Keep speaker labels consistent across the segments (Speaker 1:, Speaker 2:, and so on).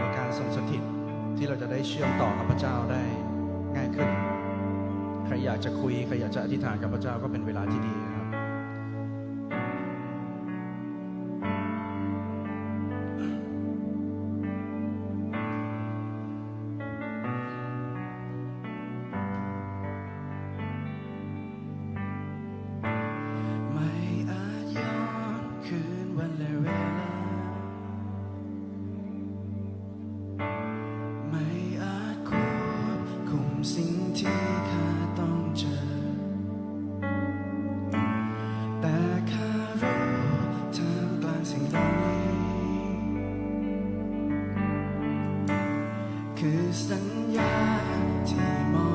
Speaker 1: ในการทรงสถิตที่เราจะได้เชื่อมต่อกับพระเจ้าได้ง่ายขึ้น ใครอยากจะคุย ใครอยากจะอธิษฐานกับพระเจ้าก็เป็นเวลาที่ดี คือสัญญาที่มอบ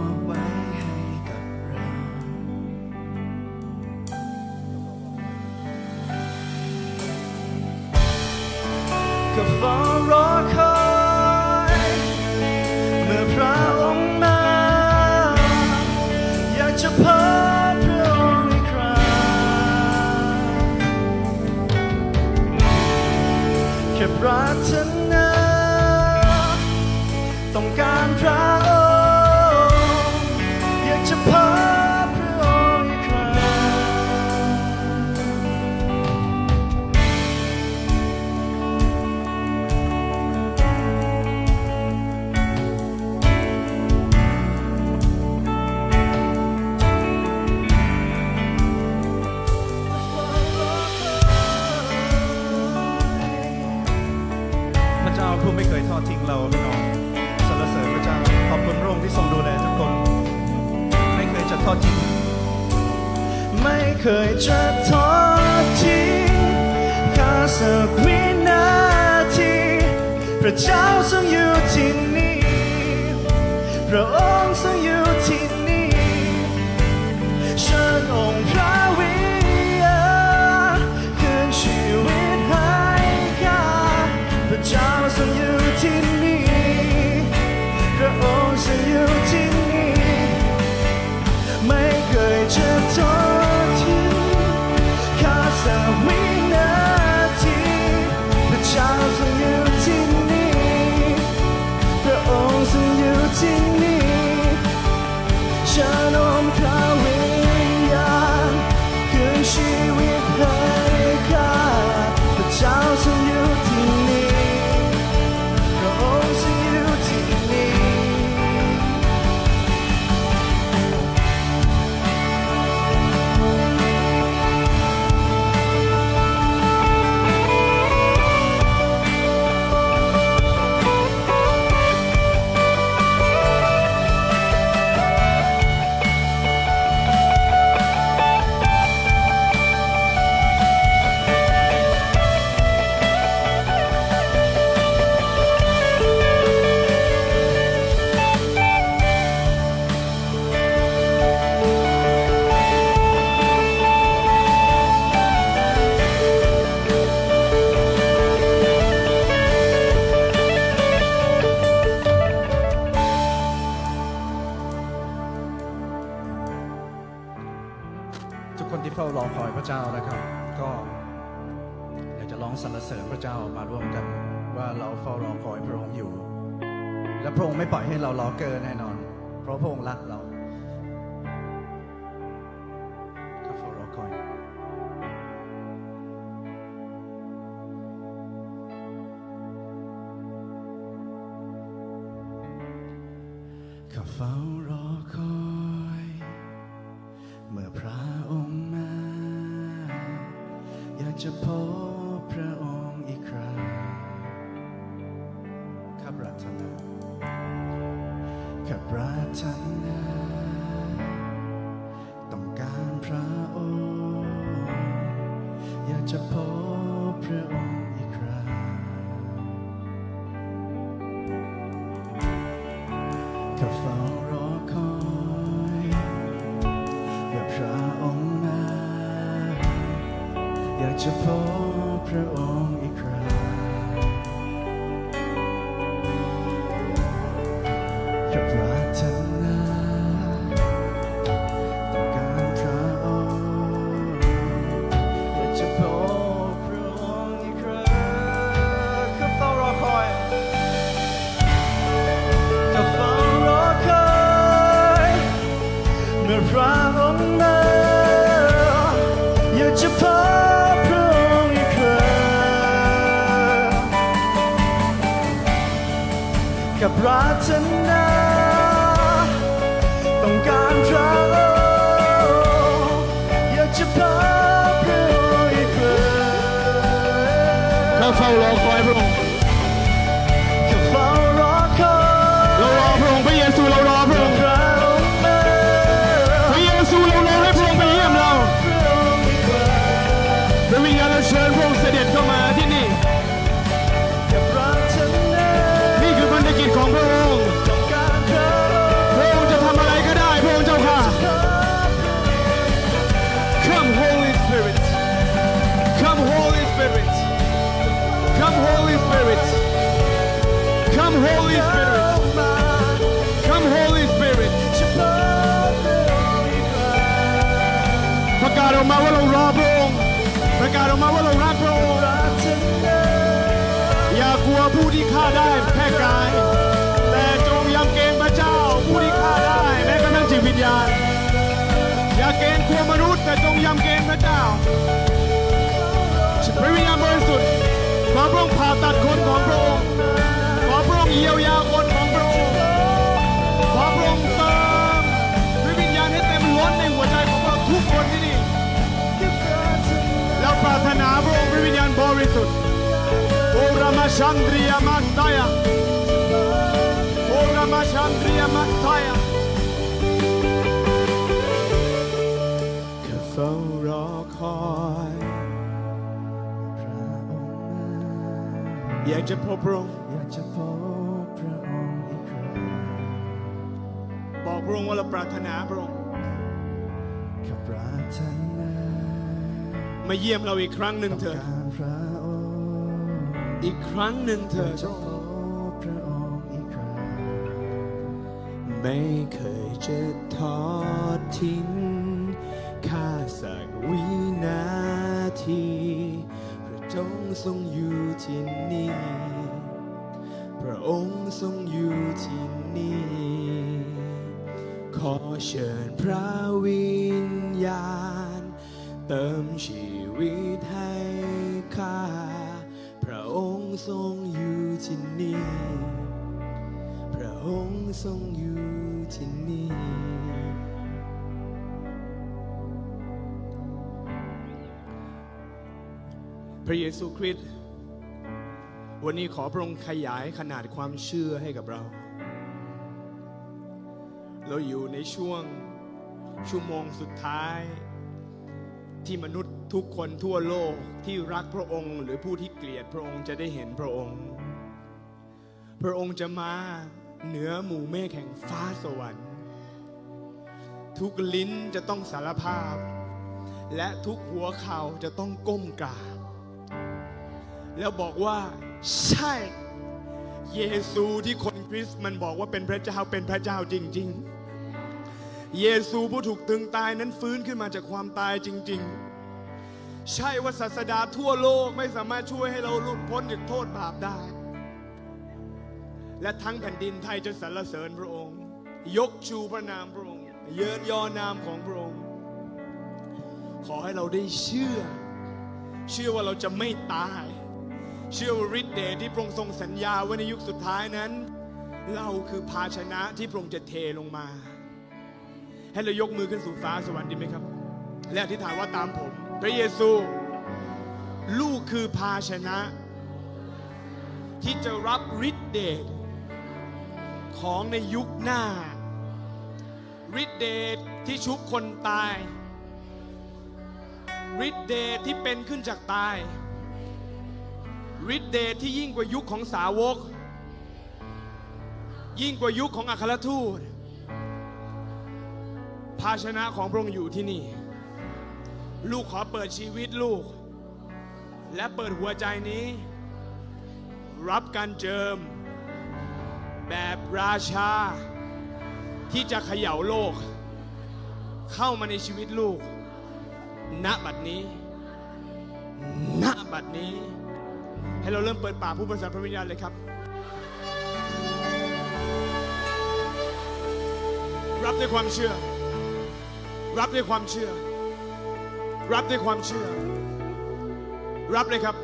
Speaker 1: เคยจะทอดทิ้งข้าสักวินาทีพระเจ้าทรงอยู่ที่นี่พระองค์ ที่เฝ้ารอคอยพระเจ้านะครับ ก็อยากจะร้องสรรเสริญพระเจ้ามาร่วมกัน ว่าเราเฝ้ารอคอยพระองค์อยู่ และพระองค์ไม่ปล่อยให้เรารอเกินแน่นอน เพราะพระองค์รักเรา จะพบพระองค์อีกครั้งข้าปรารถนาข้าปรารถนาต้องการพระองค์อยากจะพบพระองค์อีกครั้งข้าเฝ้ารอคอยเมื่อพระองค์ อยากจะพบพระองค์ กับปรารถนาต้องการพระอยากจะพบพระองค์อีกครั้ง
Speaker 2: ข้าเฝ้ารอคอย
Speaker 1: เกรง
Speaker 2: กลัวมนุษย์แต่จงยำเกรงพระเจ้าพระวิญญาณบริสุทธิ์ขอพระองค์ผ่าตัดคนของพระองค์ขอพระองค์เยียวยาคนของพระองค์ขอพระองค์เติมพระวิญญาณให้เต็มล้นในหัวใจของเราทุกคนที่นี่เราปรารถนาพระองค์พระวิญญาณบริสุทธิ์โอรามาชันดริยามาสายา อยากจะพบพระองค์
Speaker 1: อยากจะพบพระองค์อีกครั้ง
Speaker 2: บอกพระองค์ว่าเราปรารถนาพระองค์
Speaker 1: แค่ปรารถนา
Speaker 2: มาเยี่ยมเราอีกครั้งหนึ่ง
Speaker 1: ต้อง
Speaker 2: เถอะ
Speaker 1: การพระองค์
Speaker 2: อีกครั้งหนึ่งเถ
Speaker 1: อยา
Speaker 2: อะ
Speaker 1: กจะพบพระองค์อีกครั้ง
Speaker 2: ไม่เคยจะทอดทิ้ง ทรงอยู่ที่นี่ ขอเชิญพระวิญญาณ เติมชีวิตให้ข้า พระองค์ทรงอยู่ที่นี่ พระองค์ทรงอยู่ที่นี่พระเยซูคริสต์ วันนี้ขอพระองค์ขยายขนาดความเชื่อให้กับเรา เราอยู่ในช่วงชั่วโมงสุดท้าย ที่มนุษย์ทุกคนทั่วโลกที่รักพระองค์ หรือผู้ที่เกลียดพระองค์จะได้เห็นพระองค์ พระองค์จะมาเหนือหมู่เมฆแห่งฟ้าสวรรค์ ทุกลิ้นจะต้องสารภาพ และทุกหัวเข่าจะต้องก้มกราบแล้วบอกว่า ใช่ เยซูที่คนคริสต์มันบอกว่าเป็นพระเจ้าเป็นพระเจ้าจริง ๆ เยซูผู้ถูกตึงตายนั้นฟื้นขึ้นมาจากความตายจริง ๆ ใช่ว่าศาสดาทั่วโลกไม่สามารถช่วยให้เราหลุดพ้นจากโทษบาปได้ และทั้งแผ่นดินไทยจะสรรเสริญพระองค์ ยกชูพระนามพระองค์ เยินยอนามของพระองค์ ขอให้เราได้เชื่อ เชื่อว่าเราจะไม่ตาย เชื่อว่าฤทธิ์เดชที่พระองค์ทรงสัญญาไว้ในยุคสุดท้ายนั้น เราคือภาชนะที่พระองค์จะเทลงมา ให้เรายกมือขึ้นสู่ฟ้าสวรรค์ดีไหมครับ และอธิษฐานว่าตามผม พระเยซู ลูกคือภาชนะ ที่จะรับฤทธิ์เดชของในยุคหน้าฤทธิ์เดชที่ชุบคนตายฤทธิ์เดชที่เป็นขึ้นจากตาย ฤทธิ์เดชที่ยิ่งกว่ายุคของสาวก ยิ่งกว่ายุคของอัครทูตภาชนะของพระองค์อยู่ที่นี่ ลูกขอเปิดชีวิตลูก และเปิดหัวใจนี้ รับการเจิม แบบราชา ที่จะเขย่าโลก เข้ามาในชีวิตลูก ณบัดนี้ ณบัดนี้ ให้เราเริ่มเปิดปากผู้ประสาพระวิญญาณเลยครับ รับด้วยความเชื่อ รับด้วยความเชื่อ รับด้วยความเชื่อ รับเลยครับ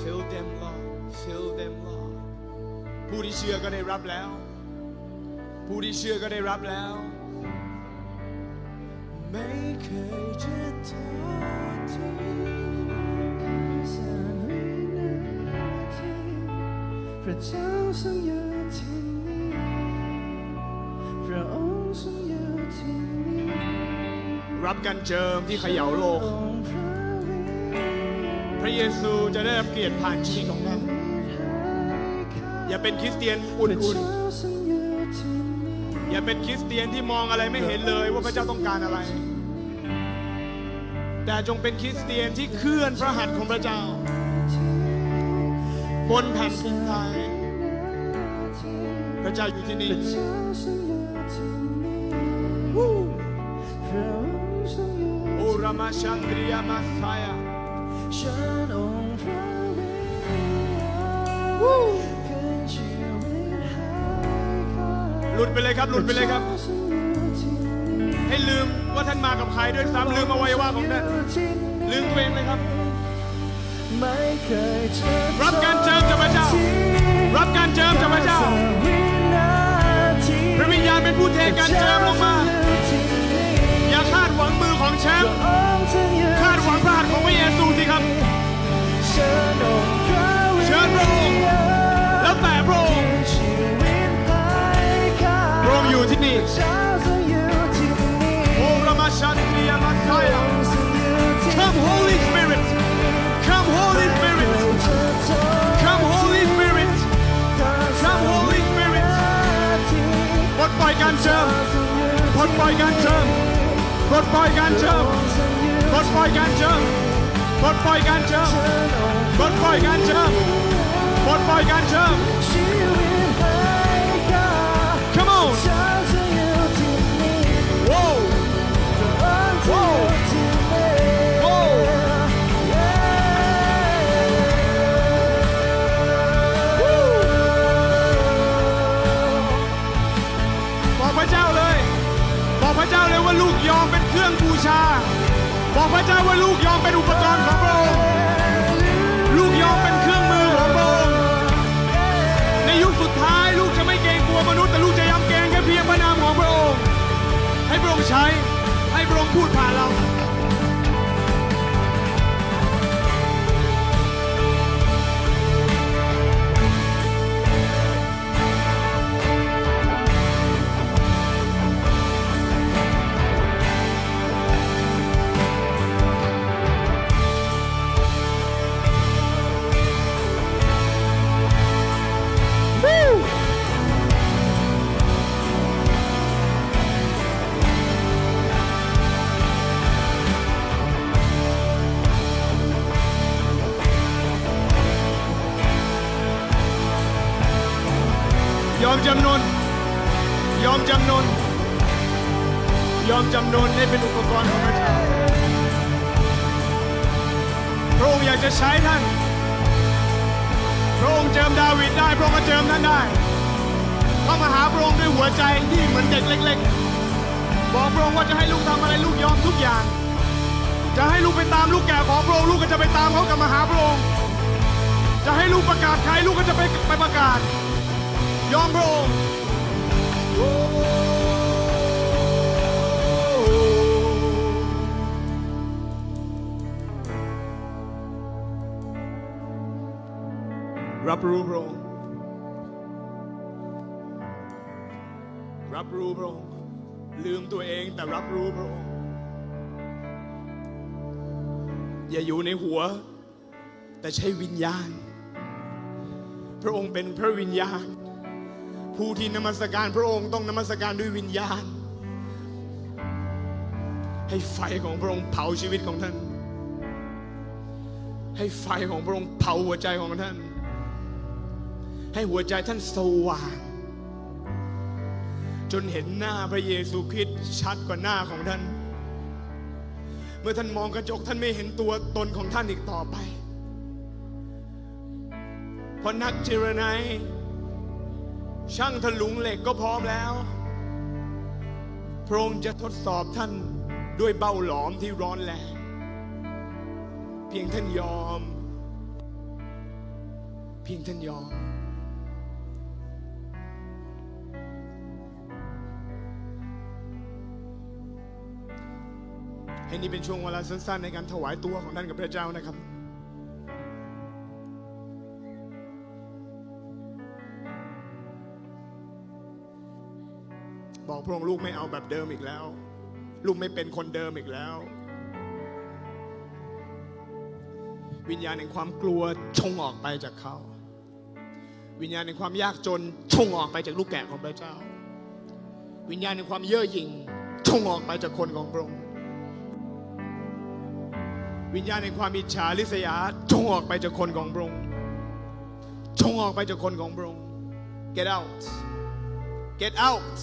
Speaker 2: Fill them Lord Fill them Lord ผู้ที่เชื่อก็ได้รับแล้ว ผู้ที่เชื่อก็ได้รับแล้ว
Speaker 1: ไม่เคยจะทอดทิ้งสักวินาทีพระเจ้าทรงอยู่ที่นี่พระองค์ทรงอยู่ที่นี่
Speaker 2: รับการเจิมที่เขย่าโลก
Speaker 1: พระ
Speaker 2: เยซูจะได้รับเกียรติผ่านชีวิตของท่านอย่าเป็นคริสเตียนอุ่น
Speaker 1: เอย่า
Speaker 2: เป็นคริสเตียนที่มองอะไรไม่เห็นเลยว่าพระเจ้าต้องการอะไร แต่จงเป็นคริสเตียนที่เคลื่อนพระหัตถ์ของพระเจ้า บนแผ่นดินไทยพระเจ้าอยู่ที่นี่
Speaker 1: พระเจ้าทรงอยู่ที่นี่พระองค์ทรงอยู่
Speaker 2: โอรามาชันตริยามาสายา
Speaker 1: ฉั ห
Speaker 2: ลุดไปเลยครับ หลุดไปเลยครับ
Speaker 1: พะจ้าทรงอยู่ที่นี่
Speaker 2: ให้ลืมว่าท่านมากับใครด้วยซ้ำลืมอวัยวะของท่านลืมตัวเองเลยครับ
Speaker 1: ไม่เคยจะ
Speaker 2: รับการเจิมจากพระเจ้า รับการเจิมจากพระเจ้า
Speaker 1: วินาที
Speaker 2: พระวิญญาณเป็นผู้เทการเจิมลงมา อย่าคาดหวังมือของแชมป์ ปลดปล่อ
Speaker 1: ชา
Speaker 2: บอกพระเจ้าว่าลูกยอมเป็นอุปกรณ์ของพระองค์ ลูกยอมเป็นเครื่องมือของพระองค์ ในยุคสุดท้ายลูกจะไม่เกรงกลัวมนุษย์แต่ลูกจะยำเกรงแค่เพียงพระนามของพระองค์ ให้พระองค์ใช้ ให้พระองค์พูดผ่านเรา จำนนให้เป็นอุปกรณ์ของพระเจ้าพระองค์อยากจะใช้ท่าน พระองค์เจิมดาวิดได้ พระองค์ก็เจิมท่านได้ เข้ามาหาพระองค์ด้วยหัวใจที่เหมือนเด็กเล็ก ๆ บอกพระองค์ว่าจะให้ลูกทำอะไรลูกยอมทุกอย่าง จะให้ลูกไปตามลูกแก่ของพระองค์ลูกก็จะไปตามเขากลับมาหาพระองค์ จะให้ลูกประกาศใครลูกก็จะไปไปประกาศ ยอมพระองค์ รับรู้พระองค์รับรู้พระองค์ลืมตัวเองแต่รับรู้พระองค์อย่าอยู่ในหัว แต่ใช้วิญญาณ พระองค์เป็นพระวิญญาณ ผู้ที่นมัสการพระองค์ต้องนมัสการด้วยวิญญาณ ให้ไฟของพระองค์เผาชีวิตของท่าน ให้ไฟของพระองค์เผาหัวใจของท่าน ให้หัวใจท่านสว่าง จนเห็นหน้าพระเยซูคริสต์ชัดกว่าหน้าของท่าน เมื่อท่านมองกระจกท่านไม่เห็นตัวตนของท่านอีกต่อไป เพราะนักเจรไนยช่างถลุงเหล็กก็พร้อมแล้วพระองค์จะทดสอบท่านด้วยเบ้าหลอมที่ร้อนแรงเพียงท่านยอม เพียงท่านยอม ให้นี่เป็นช่วงเวลาสั้นๆ ในการถวายตัวของท่านกับพระเจ้านะครับบอกพระองค์ลูกไม่เอาแบบเดิมอีกแล้ว ลูกไม่เป็นคนเดิมอีกแล้ว วิญญาณแห่งความกลัวชงออกไปจากเขา วิญญาณแห่งความยากจนชงออกไปจากลูกแกะของพระเจ้า วิญญาณแห่งความเย่อหยิ่งชงออกไปจากคนของพระองค์ วิญญาณแห่งความอิจฉาริษยาจงออกไปจากคนของพระองค์จงออกไปจากคนของพระองค์ get out get out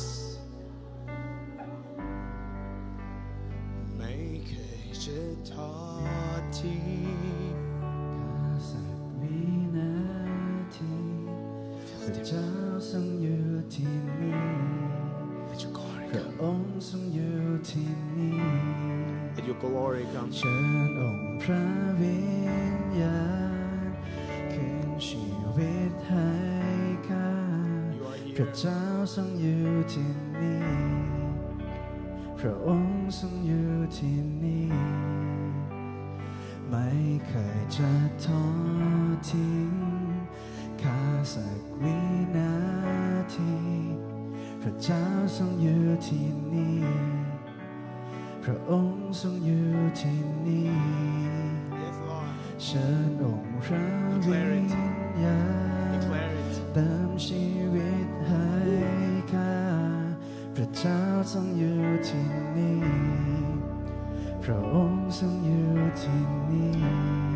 Speaker 2: ไม่เคยจะทอดทิ้ง
Speaker 1: สักวินาทีพระเจ้าทรงอยู่ที่นี่
Speaker 2: Let your glory
Speaker 1: พระ
Speaker 2: come
Speaker 1: องค์ทรงอยู่ที่นี่
Speaker 2: Let your glory come
Speaker 1: เชิญองค์พระวิญญาณคืนชีวิตให้ข้า
Speaker 2: You are
Speaker 1: พระ
Speaker 2: here
Speaker 1: เจ้าทรงอยู่ที่นี่พระองค์ทรงอยู่ที่นี่ไม่เคยจะทอดทิ้งข้าสักวินาทีพระเจ้าทรงอยู่ที่นี่ พระองค์ทรงอยู่ที่นี่
Speaker 2: Yes Lord
Speaker 1: เชิญองค์พระวิญญาณ
Speaker 2: declare it
Speaker 1: เติมชีวิตให้ข้าพระเจ้าทรงอยู่ที่นี่พระองค์ทรงอยู่ที่นี่